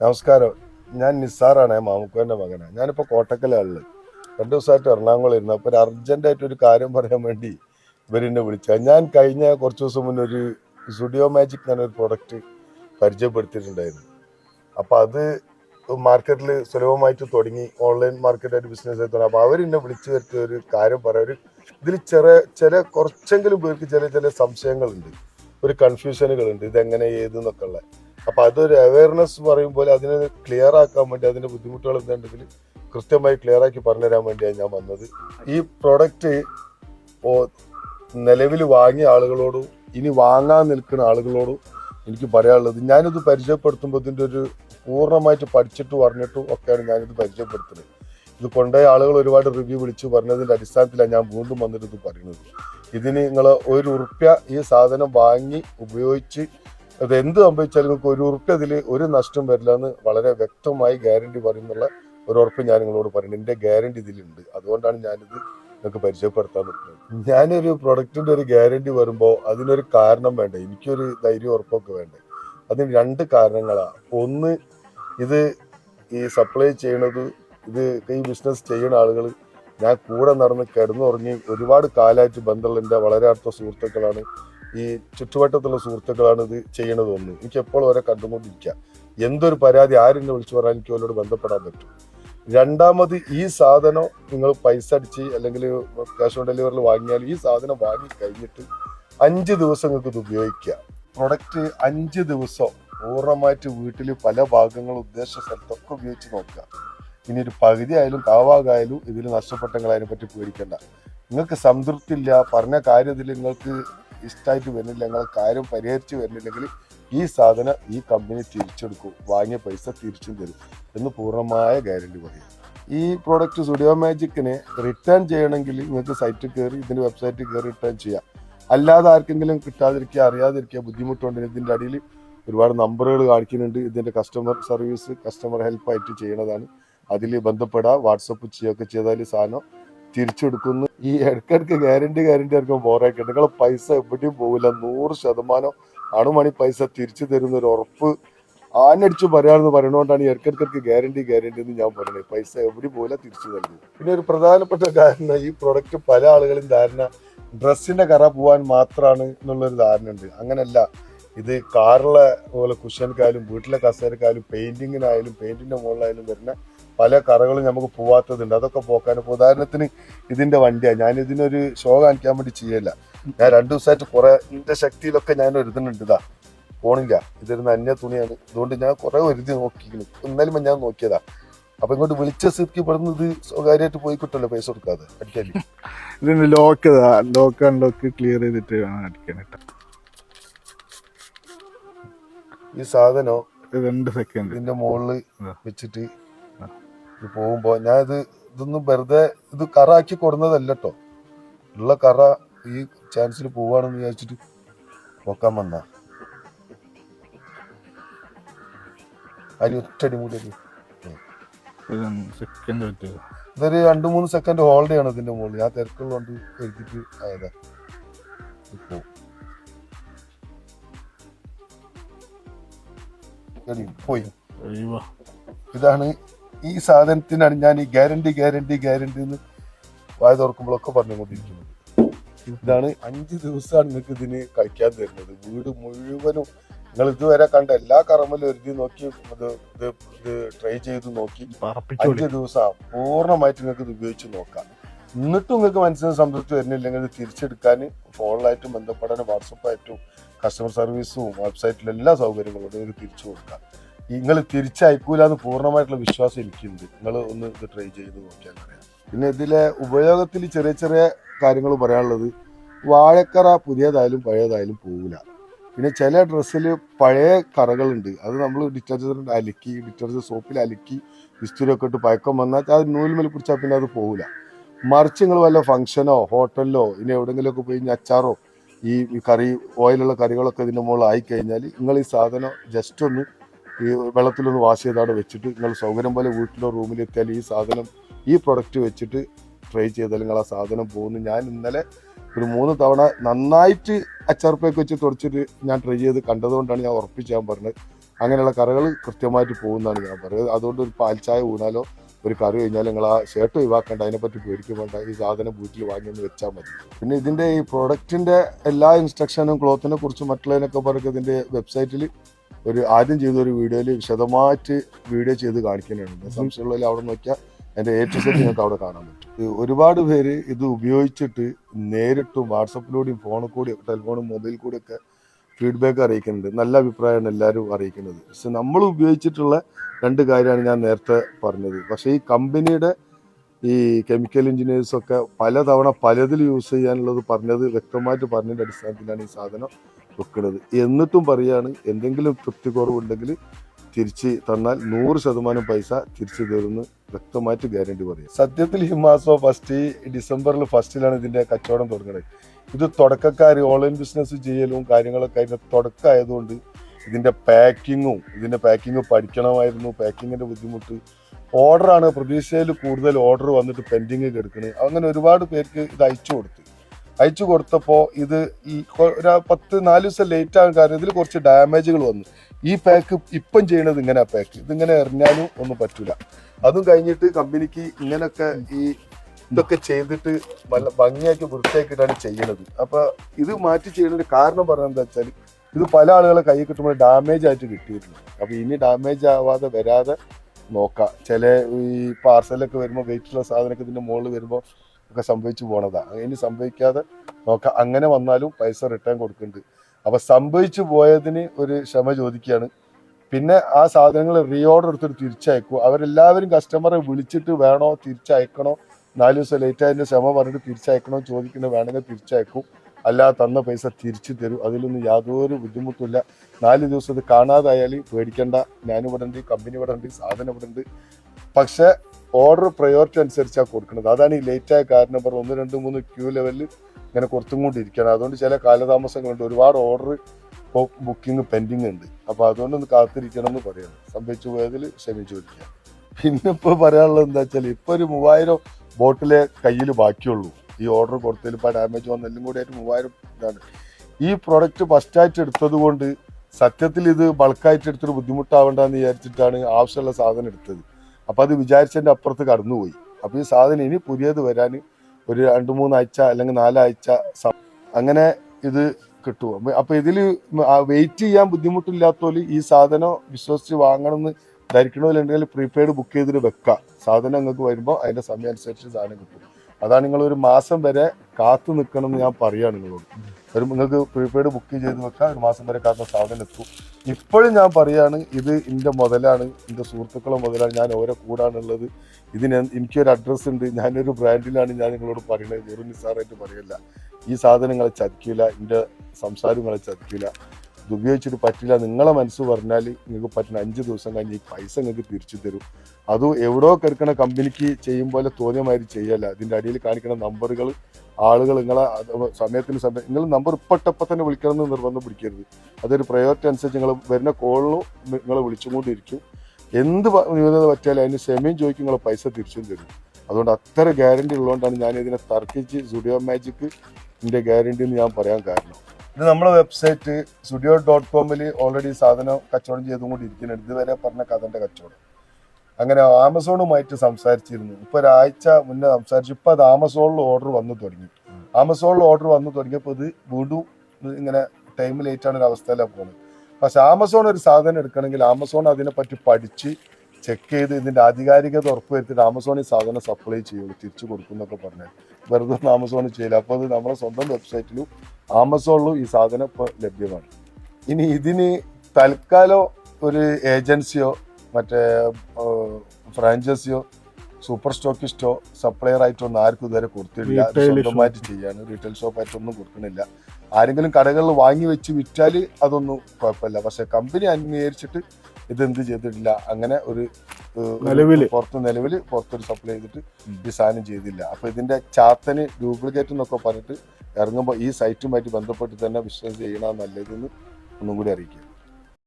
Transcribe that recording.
നമസ്കാരം. ഞാൻ നിസാറാണ് മാമുക്കോന്റെ മകനാണ് ഞാനിപ്പോൾ കോട്ടക്കലാണ് രണ്ടു ദിവസമായിട്ട് എറണാകുളം ഇരുന്നു അപ്പോൾ ഒരു അർജന്റായിട്ട് ഒരു കാര്യം പറയാൻ വേണ്ടി ഇവരെന്നെ വിളിച്ച ഞാൻ കഴിഞ്ഞ കുറച്ച് ദിവസം മുന്നേ ഒരു സ്റ്റുഡിയോ മാജിക് എന്നൊരു പ്രൊഡക്റ്റ് പരിചയപ്പെടുത്തിയിട്ടുണ്ടായിരുന്നു. അപ്പോൾ അത് മാർക്കറ്റിൽ സുലഭമായിട്ട് തുടങ്ങി. ഓൺലൈൻ മാർക്കറ്റായിട്ട് ബിസിനസ് ആയി തുടങ്ങി. അപ്പോൾ അവരെന്നെ വിളിച്ചു വരുത്തിയ ഒരു കാര്യം പറയാം. ഒരു ഇതിൽ ചെറിയ ചില കുറച്ചെങ്കിലും പേർക്ക് ചില ചില സംശയങ്ങളുണ്ട്. ഒരു കൺഫ്യൂഷനുകളുണ്ട് ഇതെങ്ങനെ ഏത് എന്നൊക്കെ ഉള്ള. അപ്പൊ അതൊരു അവയർനെസ് പറയുമ്പോൾ അതിനെ ക്ലിയർ ആക്കാൻ വേണ്ടി അതിന്റെ ബുദ്ധിമുട്ടുകൾ എന്തുണ്ടെങ്കിൽ കൃത്യമായി ക്ലിയർ ആക്കി പറഞ്ഞുതരാൻ വേണ്ടിയാണ് ഞാൻ വന്നത്. ഈ പ്രൊഡക്റ്റ് നിലവിൽ വാങ്ങിയ ആളുകളോടും ഇനി വാങ്ങാൻ നിൽക്കുന്ന ആളുകളോടും എനിക്ക് പറയാനുള്ളത് ഞാനിത് പരിചയപ്പെടുത്തുമ്പോൾ ഇതിന്റെ ഒരു പൂർണമായിട്ട് പഠിച്ചിട്ട് പറഞ്ഞിട്ടും ഒക്കെയാണ് ഞാനിത് പരിചയപ്പെടുത്തുന്നത്. ഇത് കൊണ്ടുപോയ ആളുകൾ ഒരുപാട് റിവ്യൂ വിളിച്ചു പറഞ്ഞതിന്റെ അടിസ്ഥാനത്തിലാണ് ഞാൻ വീണ്ടും വന്നിട്ട് ഇത് പറയുന്നത്. ഇതിന് നിങ്ങൾ ഒരു ഉറുപ്യ ഈ സാധനം വാങ്ങി ഉപയോഗിച്ച് അത് എന്ത് സംഭവിച്ചാലും നിങ്ങൾക്ക് ഒരു ഉറുപ്യ ഇതിൽ ഒരു നഷ്ടം വരില്ല എന്ന് വളരെ വ്യക്തമായി ഗ്യാരണ്ടി പറയുന്നുള്ള ഒരു ഉറപ്പ് ഞാൻ നിങ്ങളോട് പറയുന്നത് എന്റെ ഗ്യാരണ്ടി ഇതിലുണ്ട്. അതുകൊണ്ടാണ് ഞാനിത് നിങ്ങൾക്ക് പരിചയപ്പെടുത്താൻ നിൽക്കുന്നത്. ഞാനൊരു പ്രൊഡക്റ്റിന്റെ ഒരു ഗ്യാരണ്ടി വരുമ്പോൾ അതിനൊരു കാരണം വേണ്ട? എനിക്കൊരു ധൈര്യം ഉറപ്പൊക്കെ വേണ്ടേ? അതിന് രണ്ട് കാരണങ്ങളാണ് ഒന്ന് ഇത് ഈ സപ്ലൈ ചെയ്യണത് ഇത് ഈ ബിസിനസ് ചെയ്യുന്ന ആളുകൾ ഞാൻ കൂടെ നടന്ന് കിടന്നുറങ്ങി ഒരുപാട് കാലമായിട്ട് ബന്ധമുള്ള എന്റെ വളരെ അടുത്ത സുഹൃത്തുക്കളാണ്. ഈ ചുറ്റുവട്ടത്തുള്ള സുഹൃത്തുക്കളാണ് ഇത് ചെയ്യണത് ഒന്ന്. എനിക്ക് എപ്പോഴും അവരെ കണ്ടുകൊണ്ടിരിക്കുക. എന്തൊരു പരാതി ആരെന്നെ വിളിച്ചു പറയാൻ എനിക്ക് അവരോട് ബന്ധപ്പെടാൻ പറ്റും. രണ്ടാമത് ഈ സാധനം നിങ്ങൾ പൈസ അടിച്ച് അല്ലെങ്കിൽ ക്യാഷ് ഓൺ ഡെലിവറിൽ വാങ്ങിയാൽ ഈ സാധനം വാങ്ങി കഴിഞ്ഞിട്ട് അഞ്ച് ദിവസം നിങ്ങൾക്ക് ഇത് ഉപയോഗിക്കുക. പ്രൊഡക്റ്റ് അഞ്ച് ദിവസം പൂർണമായിട്ട് വീട്ടിൽ പല ഭാഗങ്ങളും ഉദ്ദേശ സ്ഥലത്തൊക്കെ ഉപയോഗിച്ച് നോക്കുക. ഇനി ഒരു പകുതി ആയാലും കാവാകായാലും ഇതിൽ നഷ്ടപ്പെട്ടെങ്കിൽ അതിനെപ്പറ്റി പേടിക്കണ്ട നിങ്ങൾക്ക് സംതൃപ്തി ഇല്ല പറഞ്ഞ കാര്യത്തിൽ നിങ്ങൾക്ക് ഇഷ്ടമായിട്ട് വരുന്നില്ല നിങ്ങൾ കാര്യം പരിഹരിച്ച് വരുന്നില്ലെങ്കിൽ ഈ സാധനം ഈ കമ്പനി തിരിച്ചെടുക്കും വാങ്ങിയ പൈസ തിരിച്ചും തരും എന്ന് പൂർണമായ ഗ്യാരണ്ടി പറയും. ഈ പ്രോഡക്റ്റ് സ്റ്റുഡിയോ മാജിക്കിനെ റിട്ടേൺ ചെയ്യണമെങ്കിൽ നിങ്ങൾക്ക് സൈറ്റിൽ കയറി ഇതിന്റെ വെബ്സൈറ്റിൽ കയറി റിട്ടേൺ ചെയ്യാം. അല്ലാതെ ആർക്കെങ്കിലും കിട്ടാതിരിക്കുക അറിയാതിരിക്കുക ബുദ്ധിമുട്ടുണ്ട് ഇതിന്റെ അടിയിൽ ഒരുപാട് നമ്പറുകൾ കാണിക്കുന്നുണ്ട്. ഇതിന്റെ കസ്റ്റമർ സർവീസ് കസ്റ്റമർ ഹെൽപ്പായിട്ട് ചെയ്യണതാണ് അതിൽ ബന്ധപ്പെടാ വാട്സപ്പ് ചെയ്യുകയൊക്കെ ചെയ്താൽ സാധനം തിരിച്ചെടുക്കുന്നു. ഈ ഇടയ്ക്കിടയ്ക്ക് ഗ്യാരണ്ടി ഗ്യാരണ്ടി ആയിരിക്കും ബോറാക്കി നിങ്ങളെ പൈസ എവിടെയും പോകില്ല നൂറ് ശതമാനം അണുമണി പൈസ തിരിച്ചു തരുന്ന ഒരു ഉറപ്പ് ആനടിച്ച് പറയാമെന്ന് പറയണോണ്ടാണ് ഈ ഇടയ്ക്കിടയ്ക്ക് ഗ്യാരണ്ടി ഗ്യാരണ്ടി എന്ന് ഞാൻ പറയുന്നത്. പൈസ എവിടെ പോകില്ല തിരിച്ചു തരുന്നത് പിന്നെ ഒരു പ്രധാനപ്പെട്ട കാരണം ഈ പ്രൊഡക്റ്റ് പല ആളുകളും ധാരണ ഡ്രസ്സിന്റെ കറ പോവാൻ മാത്രമാണ് എന്നുള്ളൊരു ധാരണ ഉണ്ട് അങ്ങനല്ല. ഇത് കാറിലെ പോലെ കുഷ്യൻക്കായാലും വീട്ടിലെ കസേരക്കായാലും പെയിന്റിങ്ങിനായാലും പെയിന്റിന്റെ മുകളിലായാലും വരുന്ന പല കറകളും നമുക്ക് പോവാത്തതുണ്ട്. അതൊക്കെ പോക്കാൻ ഇപ്പോൾ ഉദാഹരണത്തിന് ഇതിന്റെ വണ്ടിയാണ് ഞാൻ ഇതിനൊരു ഷോ കാണിക്കാൻ വേണ്ടി ചെയ്യല്ല. ഞാൻ രണ്ടു ദിവസമായിട്ട് കുറെ എന്റെ ശക്തിയിലൊക്കെ ഞാൻ ഒരുതുന്നുണ്ട്. ഇതാ പോണില്ല ഇതൊരു അന്യ തുണിയാണ്. അതുകൊണ്ട് ഞാൻ കുറെ ഒരുതി നോക്കിക്കുന്നു ഇന്നലെ ഞാൻ നോക്കിയതാ. അപ്പൊ ഇങ്ങോട്ട് വിളിച്ച സ്ഥിതിക്ക് ഇവിടുന്ന് ഇത് സ്വകാര്യമായിട്ട് പോയി കിട്ടുമല്ലോ പൈസ കൊടുക്കാതെ അടിക്കാൻ ഇതിന് ലോക്ക് ലോക്ക് അൺലോക്ക് ക്ലിയർ ചെയ്തിട്ട് വേണം അടിക്കാൻ കേട്ടോ. ഈ സാധനോ രണ്ട് സെക്കൻഡ് ഇതിന്റെ മുകളിൽ വെച്ചിട്ട് പോകുമ്പോ ഞാൻ ഇത് ഇതൊന്നും വെറുതെ ഇത് കറ ആക്കി കൊടുന്നതല്ല കേട്ടോ ഉള്ള കറ ഈ ചാൻസിൽ പോവാണെന്ന് വിചാരിച്ചിട്ട് നോക്കാൻ വന്ന. അരി ഒറ്റടി മൂടി സെക്കൻഡ് രണ്ടു ഇതൊരു രണ്ട് മൂന്ന് സെക്കൻഡ് ഹോൾഡ് ചെയ്യണം ഇതിന്റെ മുകളിൽ ഞാൻ തിരക്കുള്ളതുകൊണ്ട് എഴുതിട്ട് ആയതാ. ഇത് പോയി. ഇതാണ് ഈ സാധനത്തിനാണ് ഞാൻ ഈ ഗ്യാരണ്ടി ഗ്യാരണ്ടി ഗ്യാരണ്ടി എന്ന് വായ തുറക്കുമ്പോഴൊക്കെ പറഞ്ഞുകൊണ്ടിരിക്കുന്നത്. ഇതാണ് അഞ്ച് ദിവസമാണ് നിങ്ങൾക്ക് ഇതിന് കഴിക്കാൻ തരുന്നത്. വീട് മുഴുവനും നിങ്ങൾ ഇതുവരെ കണ്ട എല്ലാ കറമ്പിലും ഒരുതി നോക്കി ഇത് ഇത് ഇത് ട്രൈ ചെയ്ത് നോക്കി അഞ്ചു അഞ്ച് ദിവസം പൂർണമായിട്ട് നിങ്ങൾക്ക് ഇത് ഉപയോഗിച്ച് നോക്കാം. എന്നിട്ടും നിങ്ങൾക്ക് മനസ്സിന് സംതൃപ്തി വരുന്നില്ലെങ്കിൽ ഇത് തിരിച്ചെടുക്കാൻ ഫോണിലായിട്ടും ബന്ധപ്പെടാനും വാട്സപ്പായിട്ടും കസ്റ്റമർ സർവീസും വെബ്സൈറ്റിലും എല്ലാ സൗകര്യങ്ങളും നിങ്ങൾക്ക് തിരിച്ചു കൊടുക്കാം. നിങ്ങൾ തിരിച്ചയക്കൂല എന്ന് പൂർണമായിട്ടുള്ള വിശ്വാസം എനിക്കുണ്ട്. നിങ്ങൾ ഒന്ന് ഇത് ട്രൈ ചെയ്ത് നോക്കിയാൽ പറയാം പിന്നെ ഇതിലെ ഉപയോഗത്തിൽ ചെറിയ ചെറിയ കാര്യങ്ങൾ പറയാനുള്ളത് വാഴക്കറ പുതിയതായാലും പഴയതായാലും പോകില്ല പിന്നെ ചില ഡ്രസ്സിൽ പഴയ കറകളുണ്ട്. അത് നമ്മൾ ഡിറ്റർജന്റ് അലക്കി ഡിറ്റർജന്റ് സോപ്പിൽ അലക്കി വിസ്തുരൊക്കെ ഇട്ട് പഴക്കം വന്നാൽ അത് നൂൽമേൽ പിടിച്ചാൽ പിന്നെ അത് പോകില്ല മറിച്ച് നിങ്ങൾ വല്ല ഫംഗ്ഷനോ ഹോട്ടലിലോ ഇനി എവിടെയെങ്കിലുമൊക്കെ പോയി അച്ചാറോ ഈ കറി ഓയിലുള്ള കറികളൊക്കെ ഇതിന്റെ മുകളിൽ ആയി കഴിഞ്ഞാൽ നിങ്ങൾ ഈ സാധനം ജസ്റ്റ് ഒന്ന് ഈ വെള്ളത്തിലൊന്ന് വാഷ് ചെയ്താണ് വെച്ചിട്ട് നിങ്ങൾ സൗകര്യം പോലെ വീട്ടിലോ റൂമിലോ എത്തിയാൽ ഈ സാധനം ഈ പ്രൊഡക്റ്റ് വെച്ചിട്ട് ട്രൈ ചെയ്താൽ നിങ്ങൾ ആ സാധനം പോകുന്നു. ഞാൻ ഇന്നലെ ഒരു മൂന്ന് തവണ നന്നായിട്ട് അച്ചാർപ്പയൊക്കെ വെച്ച് തുടച്ചിട്ട് ഞാൻ ട്രൈ ചെയ്ത് കണ്ടതുകൊണ്ടാണ് ഞാൻ ഉറപ്പിച്ച് ഞാൻ പറഞ്ഞത്. അങ്ങനെയുള്ള കറകൾ കൃത്യമായിട്ട് പോകുന്നതാണ് ഞാൻ പറയുന്നത് അതുകൊണ്ട് ഒരു പാൽച്ചായ ഊണാലോ ഒരു കറി കഴിഞ്ഞാൽ നിങ്ങൾ ആ ഷർട്ട് ഒഴിവാക്കേണ്ട അതിനെപ്പറ്റി പേടിക്കും വേണ്ട. ഈ സാധനം വീട്ടിൽ വാങ്ങിയൊന്ന് വെച്ചാൽ മതി. പിന്നെ ഇതിന്റെ ഈ പ്രൊഡക്റ്റിന്റെ എല്ലാ ഇൻസ്ട്രക്ഷനും ക്ലോത്തിനെ കുറിച്ചും മറ്റുള്ളതിനൊക്കെ പറയുക ഇതിന്റെ വെബ്സൈറ്റിൽ ഒരു ആദ്യം ചെയ്ത ഒരു വീഡിയോയിൽ വിശദമായിട്ട് വീഡിയോ ചെയ്ത് കാണിക്കുന്നുണ്ട്. സംശയമുള്ളതിൽ അവിടെ നോക്കിയാൽ എന്റെ എ ടു സെറ്റ് നിങ്ങൾക്ക് അവിടെ കാണാൻ പറ്റും. ഒരുപാട് പേര് ഇത് ഉപയോഗിച്ചിട്ട് നേരിട്ടും വാട്സപ്പിലൂടെയും ഫോണിൽ കൂടിയും ടെലിഫോണും മൊബൈൽ കൂടിയൊക്കെ ഫീഡ്ബാക്ക് അറിയിക്കുന്നുണ്ട്. നല്ല അഭിപ്രായമാണ് എല്ലാവരും അറിയിക്കുന്നത്. പക്ഷെ നമ്മൾ ഉപയോഗിച്ചിട്ടുള്ള രണ്ട് കാര്യമാണ് ഞാൻ നേരത്തെ പറഞ്ഞത്. പക്ഷേ ഈ കമ്പനിയുടെ ഈ കെമിക്കൽ എൻജിനീയേഴ്സൊക്കെ ഒക്കെ പലതവണ പലതിൽ യൂസ് ചെയ്യാനുള്ളത് പറഞ്ഞത് വ്യക്തമായിട്ട് പറഞ്ഞതിന്റെ അടിസ്ഥാനത്തിലാണ് ഈ സാധനം വെക്കുന്നത്. എന്നിട്ടും പറയാണ് എന്തെങ്കിലും തൃപ്തി കുറവുണ്ടെങ്കിൽ തിരിച്ച് തന്നാൽ നൂറ് ശതമാനം പൈസ തിരിച്ചു തരുമെന്ന് വ്യക്തമായിട്ട് ഗ്യാരണ്ടി പറയും സത്യത്തിൽ ഈ മാസം ഫസ്റ്റ് ഡിസംബറിൽ ഫസ്റ്റിലാണ് ഇതിന്റെ കച്ചവടം തുടങ്ങുന്നത് ഇത് തുടക്കക്കാർ ഓൺലൈൻ ബിസിനസ് ചെയ്യലും കാര്യങ്ങളൊക്കെ അതിന്റെ തുടക്കമായതുകൊണ്ട് ഇതിന്റെ പാക്കിങ്ങും ഇതിന്റെ പാക്കിങ് പഠിക്കണമായിരുന്നു. പാക്കിങ്ങിന്റെ ബുദ്ധിമുട്ട്. ഓർഡറാണ് പ്രതീക്ഷയിൽ കൂടുതൽ ഓർഡർ വന്നിട്ട് പെൻഡിങ് കിടക്കുന്നത് അങ്ങനെ ഒരുപാട് പേർക്ക് ഇത് അയച്ചു കൊടുത്തു. അയച്ചു കൊടുത്തപ്പോൾ ഇത് ഈ ഒരു പത്ത് നാല് ദിവസം ലേറ്റ് ആകാൻ കാരണം ഇതിൽ കുറച്ച് ഡാമേജുകൾ വന്നു. ഈ പാക്ക് ഇപ്പം ചെയ്യണത് ഇങ്ങനെ പാക്ക് ഇതിങ്ങനെ എറിഞ്ഞാലും ഒന്നും പറ്റില്ല അതും കഴിഞ്ഞിട്ട് കമ്പനിക്ക് ഇങ്ങനെയൊക്കെ ഈ ഇതൊക്കെ ചെയ്തിട്ട് നല്ല ഭംഗിയാക്കി വൃത്തിയാക്കിയിട്ടാണ് ചെയ്യണത്. അപ്പൊ ഇത് മാറ്റി ചെയ്യുന്നതിന് കാരണം പറഞ്ഞെന്താ എന്താ വെച്ചാൽ ഇത് പല ആളുകളെ കൈ കിട്ടുമ്പോൾ ഡാമേജ് ആയിട്ട് കിട്ടിയിട്ടുണ്ട്. അപ്പൊ ഇനി ഡാമേജ് ആവാതെ വരാതെ നോക്കാം. ചില ഈ പാർസലൊക്കെ വരുമ്പോൾ വെയിറ്റുള്ള സാധനമൊക്കെ ഇതിന്റെ മുകളിൽ വരുമ്പോൾ ഒക്കെ സംഭവിച്ചു പോണതാ. ഇനി സംഭവിക്കാതെ നോക്കാം. അങ്ങനെ വന്നാലും പൈസ റിട്ടേൺ കൊടുക്കുന്നുണ്ട്. അപ്പൊ സംഭവിച്ചു പോയതിന് ഒരു ക്ഷമ ചോദിക്കുകയാണ്. പിന്നെ ആ സാധനങ്ങൾ റീ ഓർഡർ എടുത്തിട്ട് തിരിച്ചയക്കും. അവരെല്ലാവരും കസ്റ്റമറെ വിളിച്ചിട്ട് വേണോ തിരിച്ചയക്കണോ? നാല് ദിവസം ലേറ്റ് ആയതിന്റെ ക്ഷമ പറഞ്ഞിട്ട് തിരിച്ചയക്കണോ ചോദിക്കണോ വേണമെങ്കിൽ തിരിച്ചയക്കും. അല്ല തന്ന പൈസ തിരിച്ചു തരും. അതിലൊന്നും യാതൊരു ബുദ്ധിമുട്ടില്ല നാല് ദിവസം ഇത് കാണാതായാൽ പേടിക്കണ്ട. ഞാനിവിടെ ഉണ്ട് കമ്പനി ഇവിടെ ഉണ്ട് സാധനം ഇവിടെ ഉണ്ട്. പക്ഷെ ഓർഡർ പ്രയോറിറ്റി അനുസരിച്ചാണ് കൊടുക്കുന്നത് അതാണ് ഈ ലേറ്റ് ആയ കാരണം നമ്പർ ഒന്ന് രണ്ട് മൂന്ന് ക്യൂ ലെവലിൽ ഇങ്ങനെ കൂടി കൊണ്ടിരിക്കണം അതുകൊണ്ട് ചില കാലതാമസങ്ങളുണ്ട്. ഒരുപാട് ഓർഡർ ഇപ്പോൾ ബുക്കിംഗ് പെൻഡിങ് ഉണ്ട്. അപ്പൊ അതുകൊണ്ടൊന്ന് കാത്തിരിക്കണം എന്ന് പറയുന്നത് സംഭവിച്ചു പോയതിൽ ക്ഷമിച്ചു വയ്ക്കുക പിന്നെ ഇപ്പൊ പറയാനുള്ളത് എന്താ വെച്ചാൽ ഇപ്പൊ ഒരു മൂവായിരം ബോട്ടിലെ കയ്യിൽ ബാക്കിയുള്ളൂ. ഈ ഓർഡർ കൊടുത്തതിൽ ഇപ്പോൾ ഡാമേജ് വന്ന എല്ലാം കൂടി ആയിട്ട് മൂവായിരം ഇതാണ്. ഈ പ്രൊഡക്റ്റ് ഫസ്റ്റായിട്ട് എടുത്തത് കൊണ്ട് സത്യത്തിൽ ഇത് ബൾക്കായിട്ട് എടുത്തൊരു ബുദ്ധിമുട്ടാവണ്ടെന്ന് വിചാരിച്ചിട്ടാണ് ആവശ്യമുള്ള സാധനം എടുത്തത്. അപ്പോൾ അത് വിചാരിച്ചതിന്റെ അപ്പുറത്ത് കടന്നുപോയി. അപ്പോൾ ഈ സാധനം ഇനി പുതിയത് വരാൻ ഒരു രണ്ട് മൂന്നാഴ്ച അല്ലെങ്കിൽ നാലാഴ്ച അങ്ങനെ ഇത് കിട്ടുമോ അപ്പോൾ ഇതിൽ വെയിറ്റ് ചെയ്യാൻ ബുദ്ധിമുട്ടില്ലാത്തോൽ ഈ സാധനം വിശ്വസിച്ച് വാങ്ങണമെന്ന് ധരിക്കണമെന്നുണ്ടെങ്കിൽ പ്രീപെയ്ഡ് ബുക്ക് ചെയ്തിട്ട് വെക്കാം. സാധനം നിങ്ങൾക്ക് വരുമ്പോൾ അതിന്റെ സമയം അനുസരിച്ച് സാധനം കിട്ടും. അതാണ് നിങ്ങൾ ഒരു മാസം വരെ കാത്തു നിൽക്കണം എന്ന് ഞാൻ പറയുകയാണ് നിങ്ങളോട്. ഒരു നിങ്ങൾക്ക് പ്രീപെയ്ഡ് ബുക്ക് ചെയ്ത് വെക്കാം ഒരു മാസം വരെ കാത്ത സാധനം എത്തും. ഇപ്പോഴും ഞാൻ പറയുകയാണ് ഇത് എന്റെ മുതലാണ് എന്റെ സുഹൃത്തുക്കളെ മുതലാണ് ഞാൻ ഓരോ കൂടാണുള്ളത്. ഇതിന് എനിക്കൊരു അഡ്രസ്സ് ഉണ്ട് ഞാനൊരു ബ്രാൻഡിലാണ് ഞാൻ നിങ്ങളോട് പറയുന്നത് വെറും നിസ്സാറായിട്ട് പറയല്ല. ഈ സാധനങ്ങളെ ചതിക്കില്ല എന്റെ സംസാരങ്ങളെ ചതിക്കില്ല ഇത് ഉപയോഗിച്ചിട്ട് പറ്റില്ല നിങ്ങളെ മനസ്സ് പറഞ്ഞാൽ നിങ്ങൾക്ക് പറ്റുന്ന അഞ്ച് ദിവസം കഴിഞ്ഞ് ഈ പൈസ നിങ്ങൾക്ക് തിരിച്ചു തരും. അതും എവിടോ കിടക്കണ കമ്പനിക്ക് ചെയ്യും പോലെ തോന്നിയമാതിരി ചെയ്യല്ല. ഇതിന്റെ അടിയിൽ കാണിക്കുന്ന നമ്പറുകൾ ആളുകൾ നിങ്ങളെ സമയത്തിന് സമയം നിങ്ങൾ നമ്പർ ഇപ്പട്ടപ്പം തന്നെ വിളിക്കണം എന്ന് നിർബന്ധം പിടിക്കരുത്. അതൊരു പ്രയോറിറ്റി അനുസരിച്ച് നിങ്ങൾ വരുന്ന കോളിലും നിങ്ങളെ വിളിച്ചുകൊണ്ടിരിക്കും എന്ത് ന്യൂനത പറ്റിയാലും അതിന് ക്ഷമയും ചോദിക്കും നിങ്ങളെ പൈസ തിരിച്ചും തരും. അതുകൊണ്ട് അത്ര ഗ്യാരണ്ടി ഉള്ളതുകൊണ്ടാണ് ഞാൻ ഇതിനെ തർക്കിച്ച് സുഡിയോ മാജിക്ക് എന്റെ ഗ്യാരണ്ടി എന്ന് ഞാൻ പറയാൻ കാരണം. ഇത് നമ്മളെ വെബ്സൈറ്റ് സ്റ്റുഡിയോ ഡോട്ട് കോമിൽ ഓൾറെഡി സാധനം കച്ചവടം ചെയ്തുകൊണ്ടിരിക്കുന്നുണ്ട് ഇതുവരെ പറഞ്ഞ കഥന്റെ കച്ചവടം. അങ്ങനെ ആമസോണുമായിട്ട് സംസാരിച്ചിരുന്നു. ഇപ്പൊ ഒരാഴ്ച മുന്നേ സംസാരിച്ചു. ഇപ്പൊ അത് ആമസോണിൽ ഓർഡർ വന്നു തുടങ്ങി. ആമസോണിൽ ഓർഡർ വന്നു തുടങ്ങിയപ്പോൾ ഇത് വീണ്ടും ഇങ്ങനെ ടൈം ലേറ്റ് ആണ് ഒരു അവസ്ഥയിലാണ് പോകുന്നത്. പക്ഷെ ആമസോൺ ഒരു സാധനം എടുക്കണമെങ്കിൽ ആമസോൺ അതിനെപ്പറ്റി പഠിച്ച് ചെക്ക് ചെയ്ത് ഇതിന്റെ ആധികാരികത ഉറപ്പുവരുത്തിയിട്ട് ഈ സാധനം സപ്ലൈ ചെയ്യുള്ളൂ. തിരിച്ചു കൊടുക്കും എന്നൊക്കെ പറഞ്ഞാൽ വെറുതെ ആമസോൺ ചെയ്യില്ല? അപ്പോൾ അത് നമ്മുടെ സ്വന്തം വെബ്സൈറ്റിലും ആമസോണിലും ഈ സാധനം ഇപ്പോൾ ലഭ്യമാണ്. ഇനി ഇതിന് തൽക്കാലം ഒരു ഏജൻസിയോ മറ്റേ ഫ്രാഞ്ചൈസിയോ സൂപ്പർ സ്റ്റോക്കിസ്റ്റോ സപ്ലയർ ആയിട്ടൊന്നും ആർക്കും ഇതുവരെ കൊടുത്തിട്ടില്ല. സ്വന്തമായിട്ട് ചെയ്യാണ്. റീറ്റെയിൽ ഷോപ്പായിട്ടൊന്നും കൊടുക്കണില്ല ആരെങ്കിലും കടകളിൽ വാങ്ങി വെച്ച് വിറ്റാൽ അതൊന്നും കുഴപ്പമില്ല. പക്ഷെ കമ്പനി അംഗീകരിച്ചിട്ട് ഇതെന്ത് ചെയ്തിട്ടില്ല. അങ്ങനെ ഒരു പുറത്ത് നിലവിൽ പുറത്തൊരു സപ്ലൈ ചെയ്തിട്ട് ഈ സാധനം ചെയ്തില്ല. അപ്പൊ ഇതിന്റെ ചാത്തന് ഡ്യൂപ്ലിക്കേറ്റ് എന്നൊക്കെ പറഞ്ഞിട്ട് ഇറങ്ങുമ്പോൾ ഈ സൈറ്റുമായിട്ട് ബന്ധപ്പെട്ട് തന്നെ ബിസിനസ് ചെയ്യണം നല്ലതെന്ന് ഒന്നും കൂടി അറിയിക്കുക